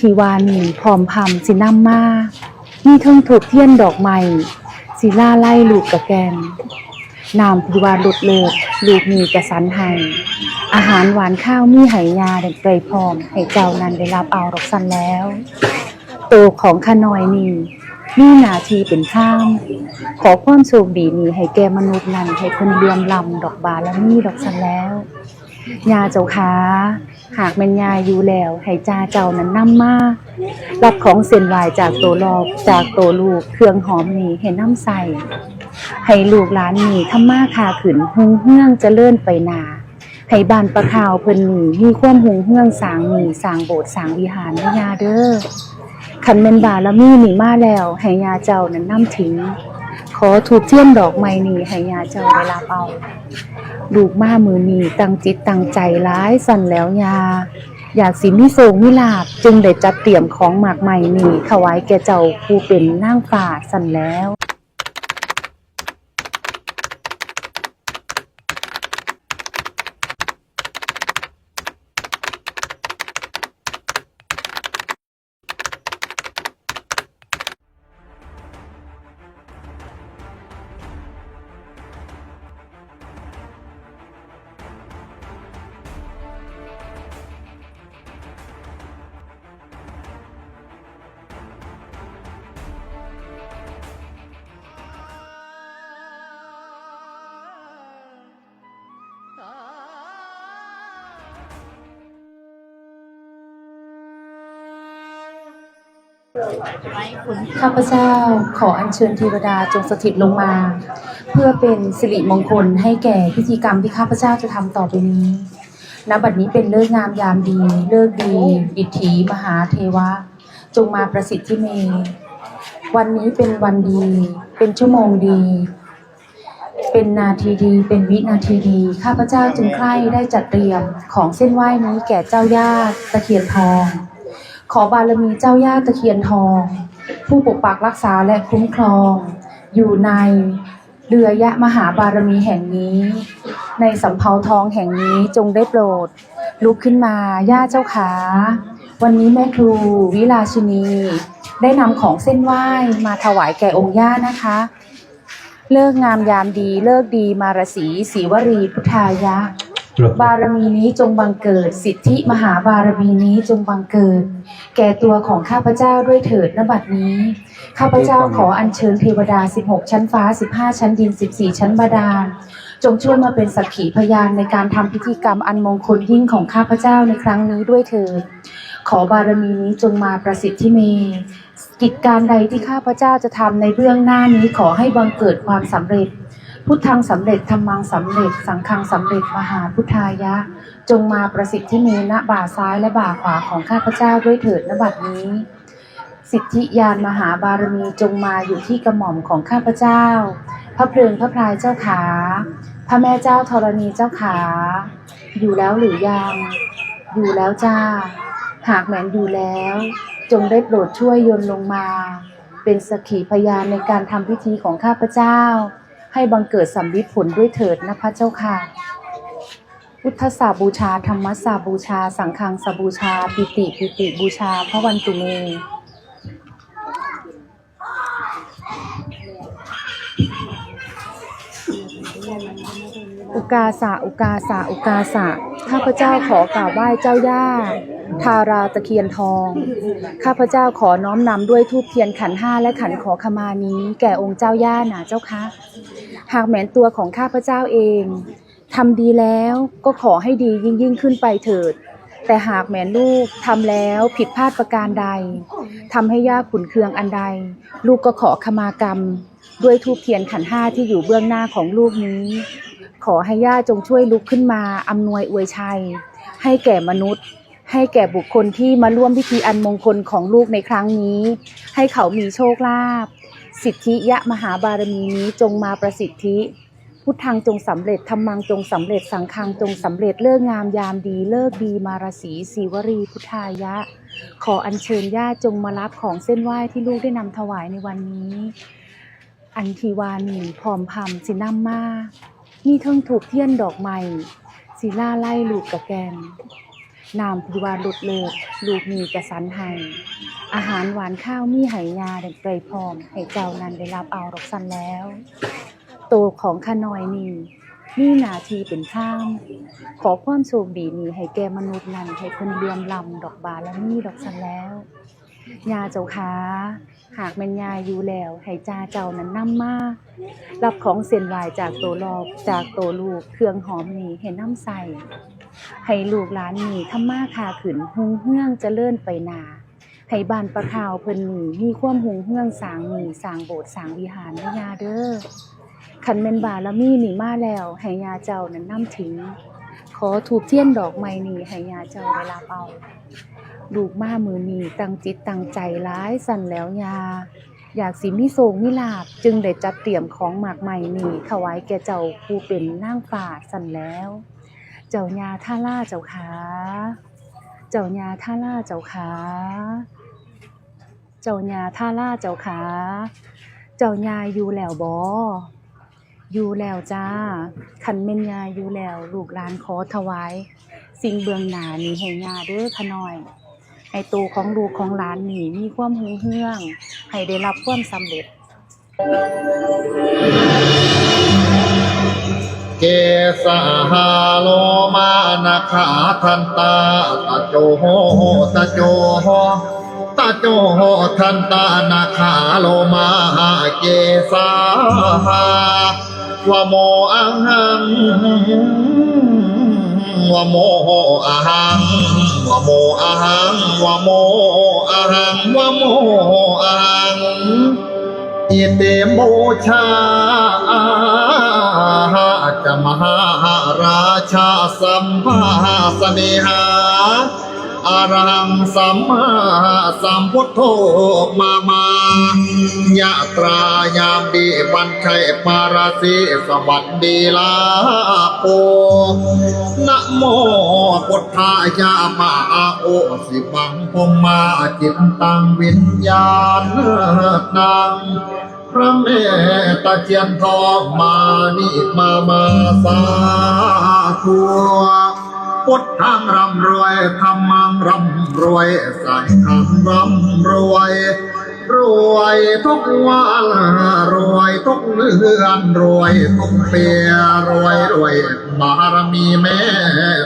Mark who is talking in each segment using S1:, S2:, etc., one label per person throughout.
S1: ทีวานีพร้อมพำสินำมามีเทิงถูกเทียนดอกไม้สิล่าไล่ลูกกระแกนนามทีวานลุดเลิกลูกมีกระสันให้อาหารหวานข้าวมีไหยาได้ไกลพร้อมให้เจ้านั้นได้รับเอาดอกสันแล้ว โตของขน้อยนี่มีหน้าทีเป็นข้ามขอความโชคดีนี้ให้แกมนุษย์นั้นให้เพิ่นเลื่อมลำดอกบานและมีดอกสันแล้วยาเจ้าค้า หากแม่นยายอยู่แล้วให้จ้าเจ้านั้นนำมารับของเส้นไหวจากโตลอกจากโตลูกเครื่องหอมนี้ให้น้ำใส่ให้ลูกหลานนี้ทำมาคาขืนหุงเฮืองเจะเลื่อนไปหนาให้บ้านประขาวเพิ่นนี้มีความหุงเฮืองสร้างมีสร้างโบสถ์สร้างวิหารนะยาเด้อคันแม่นบารมีนี่มาแล้วให้ยาเจ้านั้นนำถึง ขอถูกเทียนดอกไม้นีให้ยาเจ้าได้รับเอาลูกมามือนีตั้งจิตตั้งใจร้ายสั่นแล้วยา อยากสิมิโศงมิลาบจึงได้จัดเตรียมของหมากใหม่นี้ถวายแก่เจ้าผู้เป็นนั่งฝ่าสั่นแล้ว ข้าพเจ้าขออัญเชิญเทวดาจงสถิตลงมา เพื่อเป็นสิริมงคลให้แก่พิธีกรรมที่ข้าพเจ้าจะทำต่อไปนี้ณบัดนี้เป็นเลิกงามยามดี เลิกดี ดิถีมหาเทวะ จงมาประสิทธิ์ที่เมวันนี้เป็นวันดี เป็นชั่วโมงดี เป็นนาทีดี เป็นวินาทีดี ข้าพเจ้าจึงใคร่ได้จัดเตรียมของเส้นไหว้นี้แก่เจ้าย่าตะเคียนทอง ขอบารมีเจ้าย่าตะเคียนทอง ผู้ปกปักรักษาและคุ้มครอง อยู่ในเรือยะมหาบารมีแห่งนี้ ในสำเภาทองแห่งนี้จงได้โปรด ลุกขึ้นมาย่าเจ้าขา วันนี้แม่ครูวิลาชินี ได้นำของเส้นไหว้มาถวายแก่องค์ย่านะคะ เลิกงามยามดีเลิกดีมารสีศรีวรีพุทธายะ บารมีนี้จงบังเกิด สิทธิมหาบารมีนี้จงบังเกิด แก่ตัวของข้าพเจ้าด้วยเถิดนบัดนี้ ข้าพเจ้าขออัญเชิญเทวดา 16 ชั้นฟ้า 15 ชั้นดิน 14 ชั้นบาดาล จงช่วยมาเป็นสักขีพยานในการทำพิธีกรรมอันมงคลยิ่งของข้าพเจ้าในครั้งนี้ด้วยเถิดขอบารมีนี้จงมาประสิทธิเมกิจการใดที่ข้าพเจ้าจะทำในเบื้องหน้านี้ขอให้บังเกิดความสำเร็จ พุทธังสำเร็จธรรมังสำเร็จ สังฆังสำเร็จมหาพุทธายะ จงมาประสิทธิ์ที่เมณบ่าซ้ายและบ่าขวาของข้าพเจ้าด้วยเถิดณบัดนี้ สิทธิยานมหาบารมีจงมาอยู่ที่กระหม่อมของข้าพเจ้า พระเพลิงพระพรายเจ้าขา พระแม่เจ้าธรณีเจ้าขา อยู่แล้วหรือยัง อยู่แล้วจ้า หากแหมนอยู่แล้ว จงได้โปรดช่วยยนลงมา เป็นสกขีพยานในการทำพิธีของข้าพเจ้า ให้บังเกิดสำลิดผลด้วยเถิดนะพระเจ้าค่ะ พุทธสาบูชา ธรรมสาบูชา สังฆังสาบูชา ปิติปิติบูชา พระวันตุเมอุกาสะอุกาสะอุกาสะข้าพเจ้าขอกราบไหว้เจ้าย่า ทาราตะเคียนทอง ข้าพเจ้าขอน้อมนำด้วยทูปเทียนขันห้าและขันขอขมานี้ แก่องค์เจ้าย่าหนาเจ้าคะ หากแม้นตัวของข้าพเจ้าเองทำดีแล้วก็ขอให้ดียิ่งยิ่งขึ้นไปเถิด แต่หากแม้นลูกทำแล้วผิดพลาดประการใดทำให้ย่าขุนเคืองอันใด ลูกก็ขอขมากรรม ด้วยทูปเทียนขันห้าที่อยู่เบื้องหน้าของลูกนี้ ขอให้ย่าจงช่วยลุกขึ้นมาอำนวยอวยชัย ให้แก่มนุษย์ ให้แก่บุคคลที่มาร่วมพิธีอันมงคลของลูกในครั้งนี้ ให้เขามีโชคลาภ สิทธิยะมหาบารมีนี้จงมาประสิทธิ พุทธังจงสำเร็จธรรมังจงสำเร็จสังฆังจงสำเร็จเลิกงามยามดีเลิกดีมารสีสีวรีพุทธายะ ขออัญเชิญญาจงมารับของเส้นไหว้ที่ลูกได้นำถวายในวันนี้ อันทีวานีพร้อมพำสินำมามีเทิงถูกเทียนดอกไม้สีล่าไล่ลูกกะแกน น้ำพิวาลุดเลิศลูกมีกระสันให้อาหารหวานข้าวมีไหยาเดังไกลพร้อม ให้เจ้านั้นได้รับเอาดอกสันแล้ว โตของข้าน้อยนี่มีหนาทีเป็นข้ามขอความโชคดีนี้ให้แก่มนุษย์นั้นให้เพิ่นเลื่อมลำดอกบานและมีดอกสันแล้วยาเจ้าขาหากแม่นยาอยู่แล้วให้จ้าเจ้านั้นนำมารับของเส้นไหวจากโตรอบจากโตลูกเครื่องหอมนี่ให้น้ำใส่ ให้ลูกหลานนี่ทำมาคาขึ้นหุงเฮืองเจริญไปนาให้บ้านประขาวเพิ่นนี่มีความหุงเฮืองสางนี่สางโบสถ์สางวิหารให้ยาเด้อคันแม่นบารมีนี่มาแล้วให้ยาเจ้านั้นนำถึง ขอถูกเทียนดอกไม้นี่ให้ยาเจ้าได้รับเอาลูกมามือนีตั้งจิตตั้งใจร้ายสั่นแล้วยา อยากสิมีโศกมีลาบจึงได้จัดเตรียมของหมากใหม่นี่ถวายแก่เจ้าผู้เป็นนางฟ้าสั่นแล้ว เจ้าญาท่าล่าเจ้าขาเจ้าญาท่าล่าเจ้าขาเจ้าญาท่าล่าเจ้าขาเจ้าญาอยู่แล้วบ่อยู่แล้วจ้าคันแม่นยาอยู่แล้วลูกหลานขอถวาย สิ่งเบืองหนานี้ให้ยาเด้อขะน้อย ให้ตัวของลูกของหลานนี่มีความหงเฮือง ให้ได้รับความสำเร็จ
S2: เกสาหาโลมานาขาทันตาตะโจโหตะโจโหตะโจโหทันตานาขาโลมาเกสาหาวโมอังหังวโมอะหังวโมอะหังวโมอะหังวโมอะหังอิเตโมชา จมหาราชาสัมภาสเนหาอารังสัมมาสัมพุทโธมามายะตรายามดีบันชัยปาราสีสวัสดีลาโปนะโมพุทธายามาโอสิบังพมมาจิตตังวิญญาณนัง ระแม่ตะเคียนทองมานิมามาสาธุพุทธังร่ำรวยธรรมังร่ำรวยสังฆังร่ำรวย รวยทุกวันรวยทุกเดือนรวยทุกปีรวยรวยบารมีแม่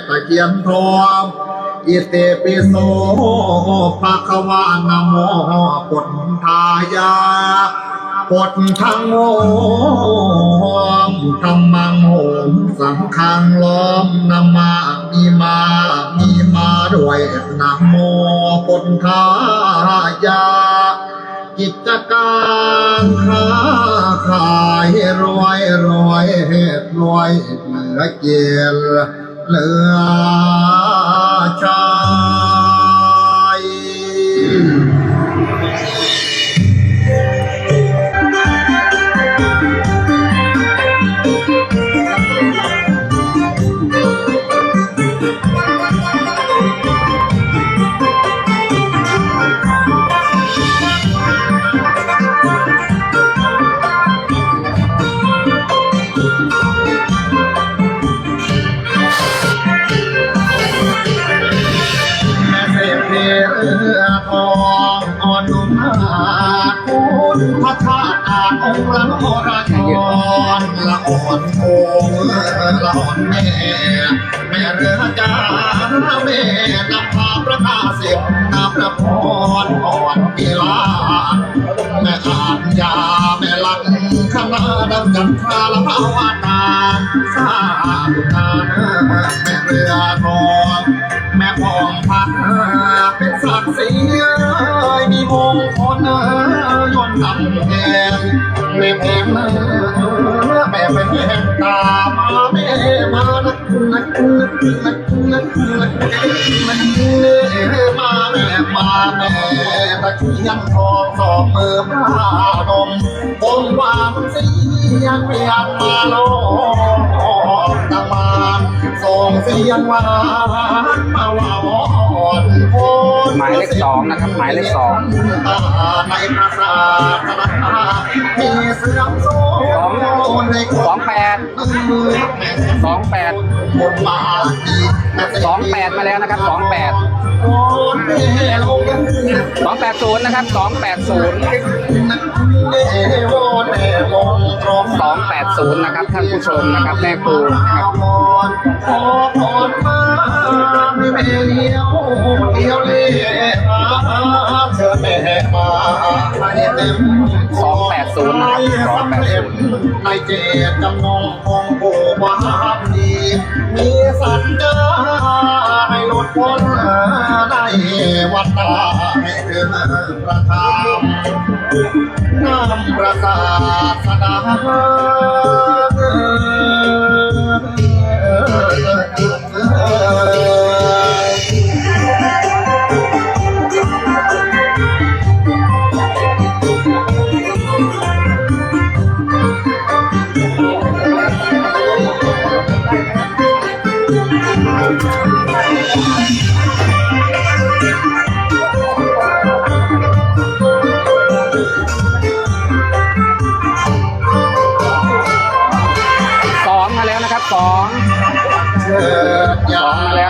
S2: ตะเคียนทองอิเตปิโสภะคะวานะโมพุทธายา ปดทั้งโอมธรรมังโหมสังฆังล้อมนามามีมามีมาด้วยนะโมพุทายา กิจการค้าขายรวยรวยรวยเหลือเกียรเหลือชา สัตว์สีมีมงคลยนต์ทำแทนแม่แพงแม่เป็นแห่งตามาแม่มานักนักนักนักนักนักนักมาแม่มาแม่ตะเคียนทองสองมือพระนมองวางเสียงเวียนมาโลตะมานส่งเสียงหวานมาว่า
S3: หมายเลขสองนะครับหมายเลขสอง
S2: สอ
S3: งสองแปดสองแปดสองแปดมาแล้วนะครับสองแปดสองแปดศูนย์นะครับสองแปดศูนย์สองแปดศูนย์นะครับท่านผู้ชมนะครับแม่ครูนะครับ
S2: พรขอพรมาไม่เลี้ยวเลี้ยวเล่มาเธอแม่มาเต็ม
S3: สองแปดศูนย์สองแปดศูนย์
S2: ในเจตจำนงของผู้วาดีมีสัญญาให้หลุดพ้นในวัฏฏะให้ถึงประธานนำประสาสนา
S3: สองมาแล้วนะครับสองสอง
S2: มา
S3: แล้
S2: ว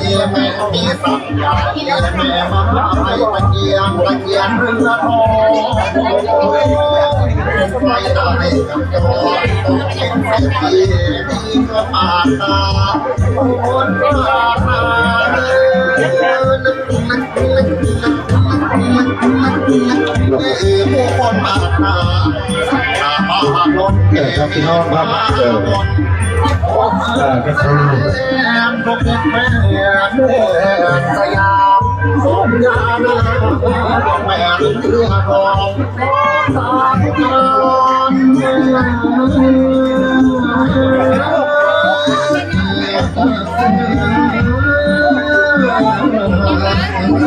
S2: ไว้แม่มีสัญญาที่แม่มาให้ตะเกียงตะเกียงเรือทองไม่ได้กับจอดต้องเป็นเศรษฐีมีกระปาตาคนปาตาเดินึกนึกนึกนึก ผู้คนมาตาตาบ้าลดเกศพี่น้องครับเออ
S4: อ่าก็คือ
S2: ทุกเด็กแม่สยามสมญาณแม่เรือทองสามกันมาสามกันยั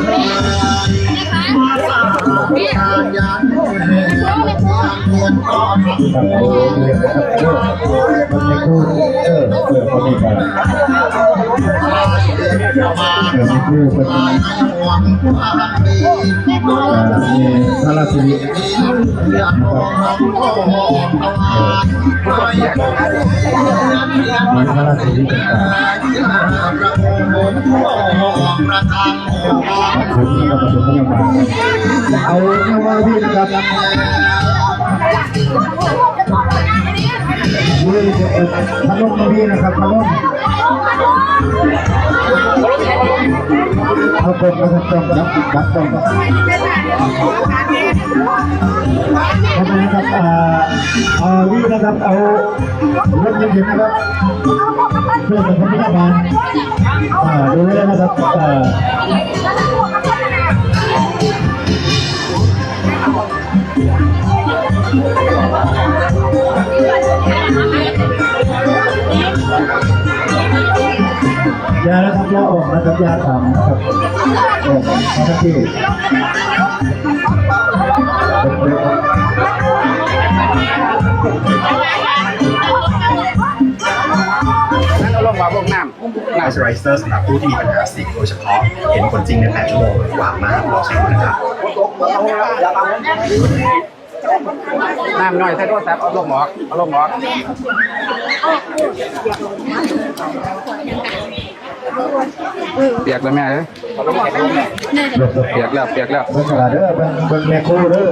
S2: น เงินก้อ
S4: อเออมันไม่คู่เออเออพอดีกัน
S2: มา
S4: เออไม่คู่พอดี
S2: หวังความดี
S4: อ่ามีพระราชินี
S2: อยากมองก็มองเอาไม่อยาก
S4: มีพระราชินีต่าง
S2: ประโมทประทัง
S4: ๆถึงกับประชุมนโยบายเอาเรื่องว่าที่นะครับนี่จะเป็นพระลงมาดีนะครับพระลง เขาเป็นประชาชนรับบัตรต้องทำนะครับอ่าเอานี่นะครับเอารถเย็นๆนะครับเพื่อจะพบรัฐบาลอ่าดูไว้เลนะครับอ่า ครับยาขำนะครับออกมาทันที
S3: ลงมาพวกน้ำ
S5: ไอซ์ไรเซอร์สำหรับผู้ที่มีปัญหาสิวโดยเฉพาะ เห็นผลจริงใน 8 ชั่วโมงหวานมากลองใช้ดูนะครับ
S3: น้ำน้อยใช้โทรศัพท์เอาลงหมอกเอาลงหมอก เปียกแล้วแม่เอ้ยเปียกแล้วเปียกแล้ว
S4: เบิ่งกระดาษเด้อเบิ่งเบิ่งแม่โคเด้อ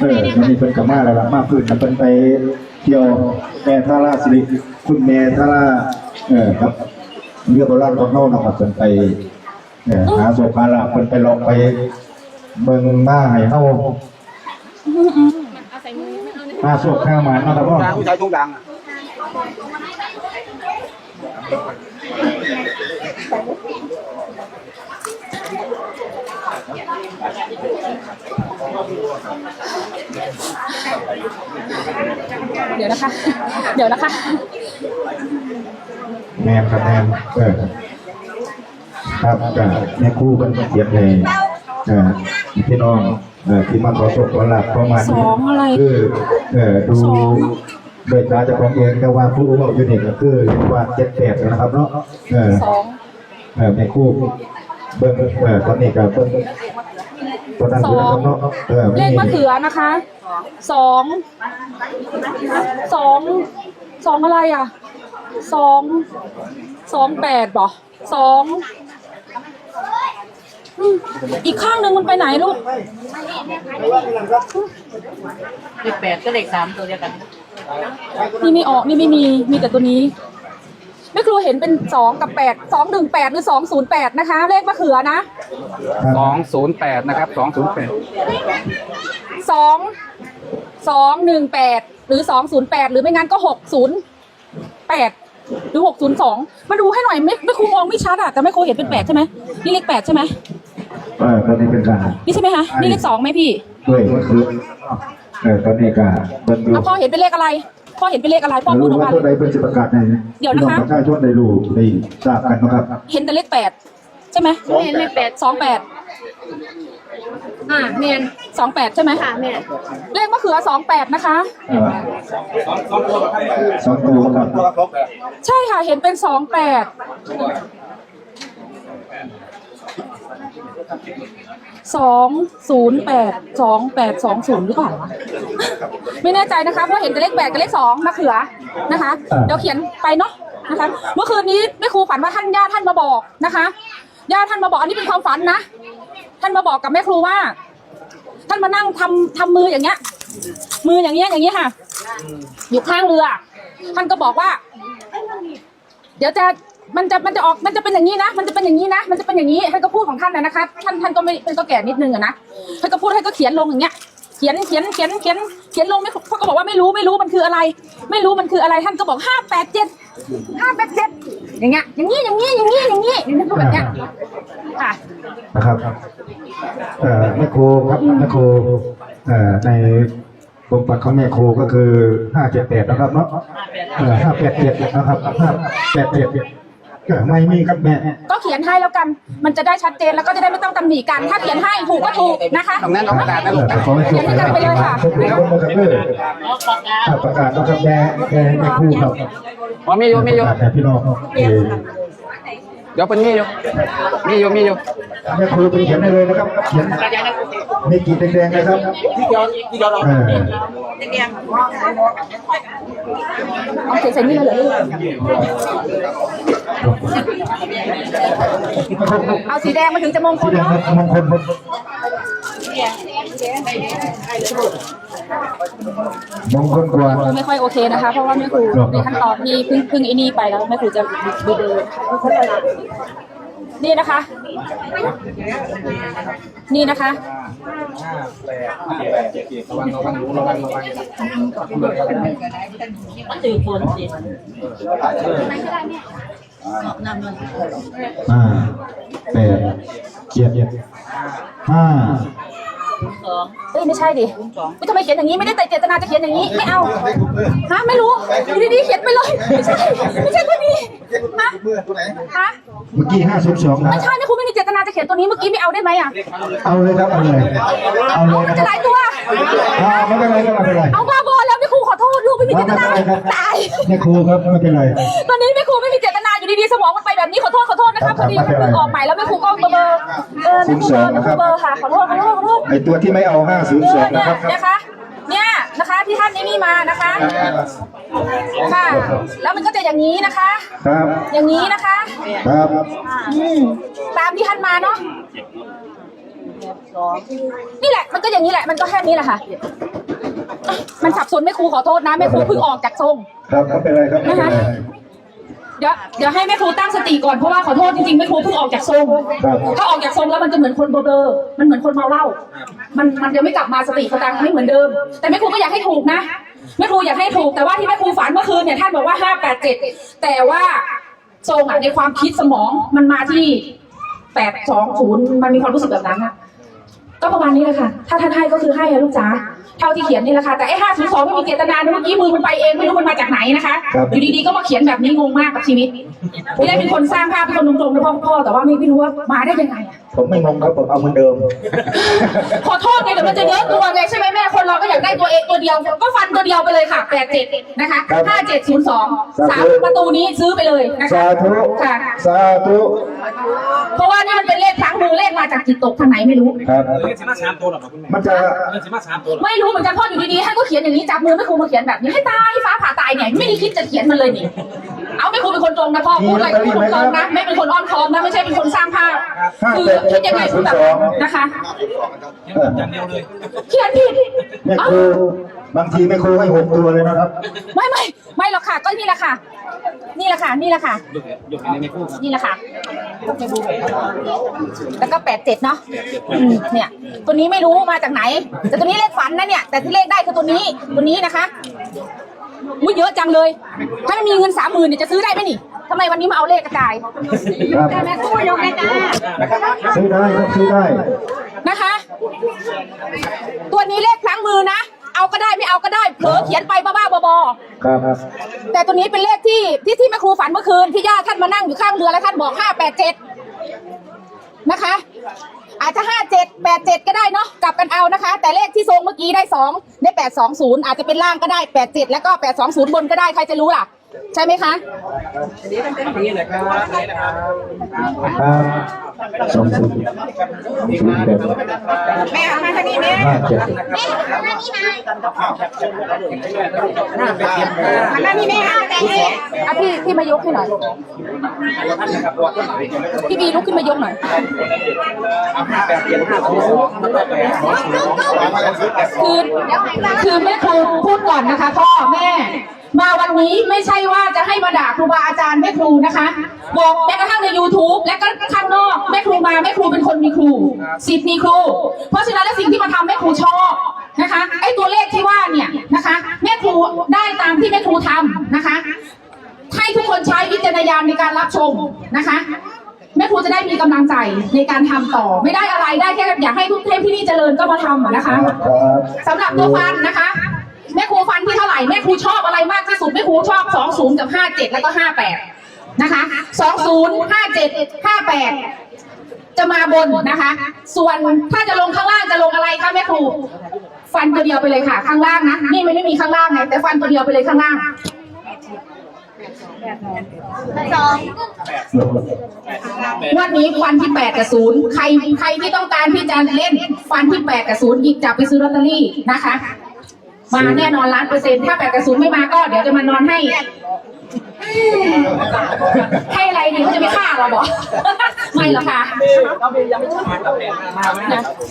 S4: เออวันนี้เพิ่นกลับมาแล้วล่ะมาพื้นนะเพิ่นไปเที่ยวแม่ท่าราสิริคุณแม่ท่าราเออครับเรือโบราณของเฮานะครับเพิ่นไปเออหาโสภาลาภเพิ่นไปลองไปเบิ่งมาให้เฮามาโศกข้าวหมานนะครับพ่อ
S3: ผู้ชายทุ่งดัง
S6: เดี๋ยวนะคะ เดี๋ยวนะคะ
S4: แม่ครับแม่เออครับก็แม่คู่กันเสียบเลยเออพี่น้องเออที่มาขอโศกขอลาภประมาณนี้
S6: องอะไร
S4: คือเออดู
S6: สอง
S4: โดยการเจะของเองแต่ว่าผู้รู้อยู่นี่ก็คือเห็นว่าเจ็ดแปดนะครับเนาะเออ
S6: สอง
S4: เออแม่ครู่เบิ่งเออตอนนี้ก็เบิ่งตอนนั้นอยู่นะครับเนาะเออ
S6: เลขมะเขือนะคะสองสองสองอะไรอะสองสองแปดบ่สองอืมอีกข้างหนึ่งมันไปไหนลูก
S7: เลขแปดก็เลขสามตัวเดียวกัน
S6: นี่ไม่ออกนี่ไม่มีมีแต่ตัวนี้ แม่ครูเห็นเป็นสองกับแปดสองหนึ่งแปดหรือสองศูนย์แปดนะคะ เลขมะเขือนะ
S3: สองศูนย์แปดนะครับสองศูนย์แปด
S6: สองสองหนึ่งแปดหรือสองศูนย์แปดหรือไม่งั้นก็หกศูนย์แปดหรือหกศูนย์สองมาดูให้หน่อยไม่ไม่ครูมองไม่ชัดอะแต่ไม่ครูเห็นเป็นแปดใช่ไหมนี่เลขแปดใช่ไหม
S4: เออตอนนี้เป็นการ
S6: นี่ใช่ไหมคะนี่เลขสองไหมพี่
S4: ด้วยก็คือเออตอนนี้ก็เบิ่งดู
S6: แล้วพ่อเห็นเป็นเลขอะไร พ่อเห็นเป็นเลขอะไรพ่อพูดอ
S4: รู้
S6: อก
S4: ว่า
S6: มา
S4: ตัวใดเป็นสิประกาศใน
S6: เดี๋ยวนะคะ
S4: พี่องประชาชนได้รู้ได้ทราบกันนะครับ
S6: เห็นแต่เลขแปดใช่ไหม
S7: เห็นเลขแปด
S6: สองแปด
S7: อ่าเมียน
S6: สองแปดใช่ไหม
S7: ค่ะเมียน
S6: เลขมะเขือสองแปดนะคะ
S4: เออสองตัวครับ
S6: ใช่ค่ะเห็นเป็นสองแปด สองศูนย์แปดสองแปดสองศูนย์หรือเปล่าวะไม่แน่ใจนะคะเพราะเห็นแต่เลขแปดกับเลขสองมะเขือนะคะ เดี๋ยวเขียนไปเนาะนะคะ เมื่อคืนนี้แม่ครูฝันว่าท่านย่าท่านมาบอกนะคะย่าท่านมาบอกอันนี้เป็นความฝันนะท่านมาบอกกับแม่ครูว่า ท่านมานั่งทำทำมืออย่างเงี้ย มืออย่างเงี้ยอย่างเงี้ยค่ะ อยู่ข้างเรือ ท่านก็บอกว่า เดี๋ยวจะ มันจะมันจะออกมันจะเป็นอย่างนี้นะ มันจะเป็นอย่างนี้นะ มันจะเป็นอย่างนี้ท่านก็พูดของท่านนะนะคะท่านท่านก็ไม่ท่านก็แก่นิดนึงอะนะท่านก็พูดท่านก็เขียนลงอย่างเงี้ยเขียนเขียนเขียนเขียนเขียนลงไม่เขาก็บอกว่าไม่รู้ไม่รู้มันคืออะไร ไม่รู้มันคืออะไรท่านก็บอกห้าแปดเจ็ดห้าแปดเจ็ดอย่างเงี้ยอย่างนี้อย่างนี้อย่างนี้อย่างนี้อย่างนี้พูดแบบเนี้ยค่ะ
S4: นะครับเอ่อแม่ครูครับแม่ครูเอ่อในบทบาทของแม่ครูก็คือห้าเจ็ดแปดนะครับเนาะห้าแปดเจ็ดนะครับห้าแปดเจ็ด ไม่มีครับแม่
S6: ก็เขียนให้แล้วกัน มันจะได้ชัดเจนแล้วก็จะได้ไม่ต้องตำหนิกัน ถ้าเขียนให้ถูกก็ถูกนะคะ
S3: ตรงนั้นเอากระดาษนะลูก
S4: ขอให้ช่วยกันนะครับทุกคนนะครับเด้ออ่าประกาศนะครับแม่แม่แม่ครูครับ
S3: อ๋อมีอยู่มีอยู่
S4: ประกาศแม่พี่น้อง เอ่อ
S3: เดี๋ยวเป็นมีอยู่มีอยู่มีอยู่
S4: แม่ครูเป็นเขียนได้เลยนะครับเขียนมีกี่แดงๆนะครับเออ
S6: เอาเขียนใส่นี่เลยเหรอเอาสีแดงมาถึงจะมงค
S4: สี
S6: ล
S4: แดง
S6: เนาะ
S4: ครับมงคลครับ มงคลกว่า
S6: ไม่ค่อยโอเคนะคะ เพราะว่าแม่ครูในขั้นตอนที่เพิ่งเพิ่งไอ้นี่ไปแล้วแม่ครูจะดูเดินนี่นะคะ นี่นะคะ
S7: นตื่นคนสิ
S4: ห้าแปดเจ็ดห้า
S7: สอง
S6: เอ้ยไม่ใช่ดิไม่ทำไมเขียนอย่างนี้ไม่ได้แต่เจตนาจะเขียนอย่างนี้ไม่เอาฮะไม่รู้อยู่ดีๆเขียนไปเลยไม่ใช่ไม่ใช่ตัวนี้ฮะฮะ
S4: เมื่อกี้ห้าสิบสองนะ
S6: ไม่ใช่แม่ครูไม่มีเจตนาจะเขียนตัวนี้เมื่อกี้ไม่เอาได้ไหมอะ
S4: เอาเลยครับเอาเลยเอาเลย
S6: มัน
S4: นะค
S6: จะ
S4: รับ
S6: หลายตัว
S4: อ่าไม่เป็นไรครับไม่เป็นไร
S6: เอาบ้าบอแล้วแม่ครูขอโทษลูกไม่มีเจตนา
S4: ไม่เป็นไรครับ
S6: ตาย
S4: แม่ครูครับไม่เป็นไร
S6: ตอนนี้แม่ครูไม่มีเจตนา นะคะพอดีมันเพิ่งออกใหม่แล้วแม่ครูก็เบอร์เบอร์เออแม่ครูเบอร์แม่ครูเบอร์ค่ะขอโทษขอโทษขอโทษ
S4: ไอตัวที่ไม่เอา
S6: เออ
S4: 502
S6: เนี่
S4: นะ
S6: ย
S4: ครับ
S6: นะคะเนี่ยนะคะที่ท่านนี่นี่มานะคะค่ะ แล้วมันก็จะอย่างนี้นะคะ
S4: ครับ
S6: อย่างนี้นะคะ
S4: ครับ
S6: อืมตามที่ท่านมาเนาะนี่แหละมันก็อย่างนี้แหละมันก็แค่นี้แหละค่ะอะมันสับสนแม่ครูขอโทษนะแม่ครูเพิ่งออกจากทรง
S4: ครับไม่เป็นไรครับไม่เป็นไร
S6: เดี๋ยวเดี๋ยวให้แม่ครูตั้งสติก่อนเพราะว่าขอโทษจริงๆแม่ครูเพิ่งออกจากทรง
S4: ครับ
S6: ถ้าออกจากทรงแล้วมันจะเหมือนคนเบลอๆมันเหมือนคนเมาเหล้ามันมันจะไม่กลับมาสติสตังค์ไม่เหมือนเดิม แต่แม่ครูก็อยากให้ถูกนะแม่ครูอยากให้ถูกแต่ว่าที่แม่ครูฝันเมื่อคืนเนี่ยท่านบอกว่าห้าแปดเจ็ดแต่ว่าทรงอะในความคิดสมองมันมาที่แปดสองศูนย์มันมีความรู้สึกแบบนั้นอะ ก็ประมาณนี้เลยค่ะ ถ้าท่านให้ก็คือให้อะลูกจ๋า เท่าที่เขียนนี่แหละค่ะ แต่ไอ้ห้าศูนย์สองไม่มีเจตนานะเมื่อกี้มือมันไปเองไม่รู้มันมาจากไหนนะคะ
S4: ครับ
S6: อยู่ดีๆก็มาเขียนแบบนี้งงมากกับชีวิตไม่ได้เป็นคนสร้างภาพเป็นคนตรงๆนะพ่อพ่อแต่ว่าไม่ไม่รู้ว่ามาได้ยังไงอะ
S4: ผมไม่งงครับผมเอาเหมือนเดิม
S6: ขอโทษไงเดี๋ยวมันจะเยอะตัวไงใช่ไหมแม่คนเราก็อยากได้ตัวเองตัวเดียว ก็ฟันตัวเดียวไปเลยค่ะแปดเจ็ดนะคะ
S4: ครับ
S6: ห้าเจ็ดศูนย์สอง
S4: สา
S6: สาม
S4: ธุ
S6: ประตูนี้ซื้อไปเลยนะคะ
S4: สาธุ
S6: ค่ะ
S4: สาธุ
S6: เพราะว่านี่มันเป็นเลขพลั้ งมือเลขมาจากจิตตกทางไหนไม่รู้
S4: ครับ
S3: เรื่องสิมาสามตัวหรอครับคุณแม่
S4: มันจะ
S3: เรื่องสิมาสามตัวหรอ
S6: ไม่รู้เหมือนกันพ่ออยู่ดีๆให้ก็เขียนอย่างนี้จับมือไม่ครูมาเขียนแบบนี้ให้ตายฟ้าผ่าตายเนี่ยไม่ได้คิดจะเขียนมันเลยนี่ เอาไม่ครูเป็นคนตรงนะพ่อพูดอะไรก็พูดตรงๆนะไม่เป็นคนอ้อนค้อมนะไม่ใช่เป็นคนสร้างภาพคือคิดยังไงพูดแบบนะคะ
S3: อย่างเดียวเลย
S6: เขียนผิด
S4: แม่
S6: เอ้า
S4: ครู บางทีแม่ครูให้หกตัวเลยนะครับ
S6: ไม่ไม่ไม่หรอกค่ะ ก็นี่แหละค่ะ นี่แหละค่ะ นี่แหละค่ะ
S3: ยกยกในไม่คู่ครับ
S6: นี่แหละค่ะ แล้วก็แปดเจ็ดเนาะอืมเนี่ย ตัวนี้ไม่รู้มาจากไหน แต่ตัวนี้เลขฝันนะเนี่ย แต่ที่เลขได้คือตัวนี้ ตัวนี้นะคะอุ้ยเยอะจังเลย ถ้าไม่มีเงินสามหมื่นเนี่ยจะซื้อได้ไหมนี่ทำไมวันนี้มาเอาเลขกระจาย
S4: ครับ
S6: ได้ไหมคู่ยกได้จ้า
S4: ซื้อได้ครับซื้อได้
S6: นะคะ ก็ได้ไม่เอาก็ได้เผลอเขียนไปบ้าๆบอๆ
S4: ครับ
S6: แต่ตัวนี้เป็นเลขที่ที่ที่แม่ครูฝันเมื่อคืนที่ย่าท่านมานั่งอยู่ข้างเรือแล้วท่านบอกห้าแปดเจ็ดนะคะ อาจจะห้าเจ็ดแปดเจ็ดก็ได้เนาะกลับกันเอานะคะ แต่เลขที่ทรงเมื่อกี้ได้สองได้แปดสองศูนย์อาจจะเป็นล่างก็ได้แปดเจ็ดแล้วก็แปดสองศูนย์บนก็ได้ใครจะรู้ล่ะ ใช่ไหมคะ
S4: ครับสองศูนย์ศูนย์แปด
S6: แม่มาทางนี้แม่
S4: ห้าเจ็ด
S6: มาทางนี้แม่ห้าแปดอะพี่พี่มายกให้หน่อยพี่บีลุกขึ้นมายกหน่อยคือคือแม่ครูพูดก่อนนะคะพ่อแม่ มาวันนี้ไม่ใช่ว่าจะให้มาด่าครูบาอาจารย์แม่ครูนะคะ บอกแม้กระทั่งใน YouTube และก็ข้างนอกแม่ครูมาแม่ครูเป็นคนมีครูสิทธิ์มีครู เพราะฉะนั้นแล้วสิ่งที่มาทำแม่ครูชอบนะคะไอ้ตัวเลขที่ว่าเนี่ยนะคะ แม่ครูได้ตามที่แม่ครูทำนะคะให้ทุกคนใช้วิจารณญาณในการรับชมนะคะแม่ครูจะได้มีกำลังใจในการทำต่อ ไม่ได้อะไรได้แค่อยากให้ทุกเทพที่นี่เจริญก็มาทำอะนะคะ
S4: ครับ
S6: สำหรับตัวฟันนะคะ แม่ครูฟันที่เท่าไหร่แม่ครูชอบอะไรมากที่สุดแม่ครูชอบสองศูนย์กับห้าเจ็ดแล้วก็ห้าแปดนะคะสองศูนย์ห้าเจ็ดห้าแปดจะมาบนนะคะ ส่วนถ้าจะลงข้างล่างจะลงอะไรคะแม่ครู ฟันตัวเดียวไปเลยค่ะ ข้างล่างนะนี่ไมันไม่มีข้างล่างไงแต่ฟันตัวเดียวไปเลยข้างล่างวันนี้ฟันที่แปดกับศูนย์ใครใครที่ต้องการที่จะเล่นฟันที่แปดกับศูนย์หยิบจับไปซื้อลอตเตอรี่นะคะ มาแน่นอนล้านเปอร์เซ็นต์ถ้าแปดกระสุนไม่มาก็เดี๋ยวจะมานอนให้ ให้อะไรดีเขาจะไม่ฆ่าเราบอก ไม่หรอกค่ะ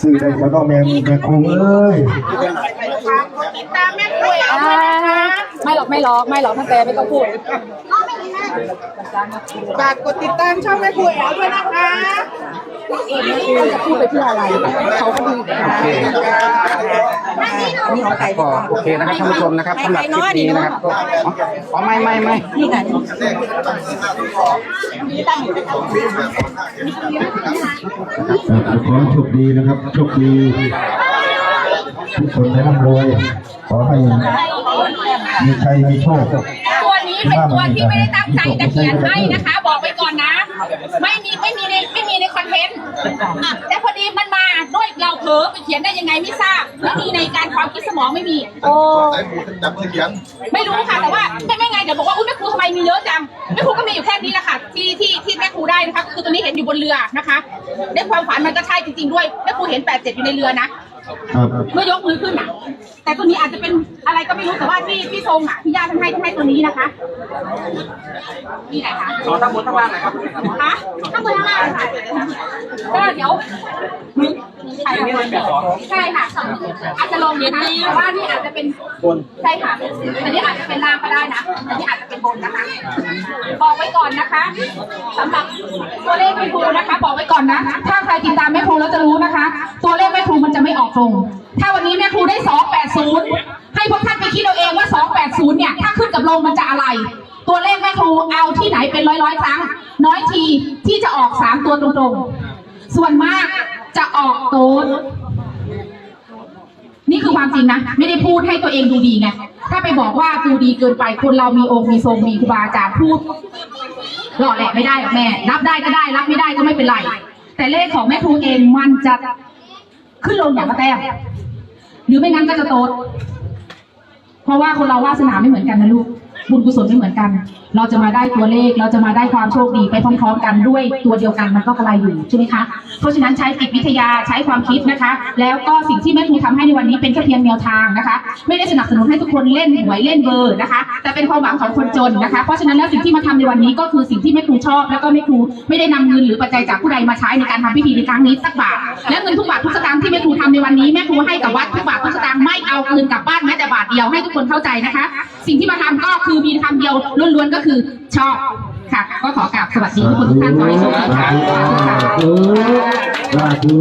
S4: ซื้อได้ก็ต้องแม่แม่ครูเอ้ย
S6: อ่าไม่หรอกไม่หรอกไม่หรอกท่านแต่ไม่ต้องพูด
S8: ฝากกดติดตามช่องแม่ครูแอลด้วยนะคะ
S6: ท่าจะพูดไปเพื่ออะไร เขาก็ดี
S7: ก็โอเคนะครับท่านผู้ชมนะครับสำหรับคลิปนี้นะครับก็อ๋ออ๋อไม่ไม่
S4: ขอโชคดีนะครับโชคดีทุกคนได้ร่ำรวยขอให้มีใครมีโชค
S6: เป็นตัวที่ไม่ได้ตั้งใจจะเขียนให้นะคะ บอกไปก่อนนะ ไม่มีไม่มีในไม่มีในคอนเทนต์อะแต่พอดีมันมาด้วยเราเผลอไปเขียนได้ยังไงไม่ทราบไม่มีในการความคิดสมองไม่มีโอ้
S9: สายหมูจับเขียน
S6: ไม่รู้ค่ะแต่ว่าไม่ไม่ไงเดี๋ยวบอกว่าอุ้ยแม่ครูทำไมมีเยอะจังแม่ครูก็มีอยู่แค่นี้แหละค่ะที่ที่ที่แม่ครูได้นะคะคือตัวนี้เห็นอยู่บนเรือนะคะในความฝันมันก็ใช่จริงๆด้วยแม่ครูเห็นแปดเจ็ดอยู่ในเรือนะ
S4: ครับ
S6: เมื่อยกมือขึ้นอะแต่ตัวนี้อาจจะเป็นอะไรก็ไม่รู้แต่ว่าที่ที่ทรงอะที่ญาติท่านให้ท่านให้ตัวนี้นะคะนี่ไหนคะ
S10: ขอทั้งบนทั้งล่างหนะครับ
S6: คะข้างบนข้างล่างค่ะก็เดี๋ยวใช่ค่ะใช่ค่ะอาจจะลงนะคะแต่ว่านี่อาจจะเป็น
S10: บน
S6: ใช่ค่ะอันนี้อาจจะเป็นล่างก็ได้นะอันนี้อาจจะเป็นบนนะคะ บอกไว้ก่อนนะคะสำหรับตัวเลขแม่ครูนะคะ บอกไว้ก่อนนะ ถ้าใครติดตามแม่ครูแล้วจะรู้นะคะ ตัวเลขแม่ครูมันจะ ไม่ออกตรง ถ้าวันนี้แม่ครูได้ 280 ให้พวกท่านไปคิดเอาเองว่า 280 เนี่ย ถ้าขึ้นกับลงมันจะอะไร ตัวเลขแม่ครูเอาที่ไหนเป็นร้อยร้อยครั้ง น้อยทีที่จะออก 3 ตัวตรงๆ ส่วนมากจะออกโต๊ดนี่คือความจริงนะ ไม่ได้พูดให้ตัวเองดูดีไง ถ้าไปบอกว่าดูดีเกินไปคนเรามีองค์มีทรงมีครูบาอาจารย์พูดหล่อแหละไม่ได้หรอกแม่ รับได้ก็ได้ รับไม่ได้ก็ไม่เป็นไร แต่เลขของแม่ครูเองมันจะ ขึ้นลงอย่างกระแต้มหรือไม่งั้นก็จะโต๊ดเพราะว่าคนเราวาสนาไม่เหมือนกันนะลูก บุญกุศลไม่เหมือนกัน เราจะมาได้ตัวเลข เราจะมาได้ความโชคดีไปพร้อมๆ กันด้วยตัวเดียวกันมันก็กระไรอยู่ใช่ไหมคะ เพราะฉะนั้นใช้จิตวิทยาใช้ความคิดนะคะ แล้วก็สิ่งที่แม่ครูทำให้ในวันนี้เป็นแค่เพียงแนวทางนะคะ ไม่ได้สนับสนุนให้ทุกคนเล่นหวยเล่นเบอร์นะคะ แต่เป็นความหวังของคนจนนะคะ เพราะฉะนั้นแล้วสิ่งที่มาทำในวันนี้ก็คือสิ่งที่แม่ครูชอบ แล้วก็แม่ครูไม่ได้นำเงินหรือปัจจัยจากผู้ใดมาใช้ในการทำพิธีในครั้งนี้สักบาท และเงินทุกบาททุกสตางค์ที่แม่ครูทำในวันนี้แม่ครูให้กับวัดทุกบาททุกสตางค์ไม่เอาคืนกลับบ้านแม้แต่บาทเดียวให้ทุกคนเข้าใจนะคะ สิ่งที่มาทำก็คือมีคำเดียวล้วนๆก็คือชอบค่ะ ก็ขอกราบสวัสดีทุกคนทุกท่านขอให้โชคดีค่ะ
S4: สาธุ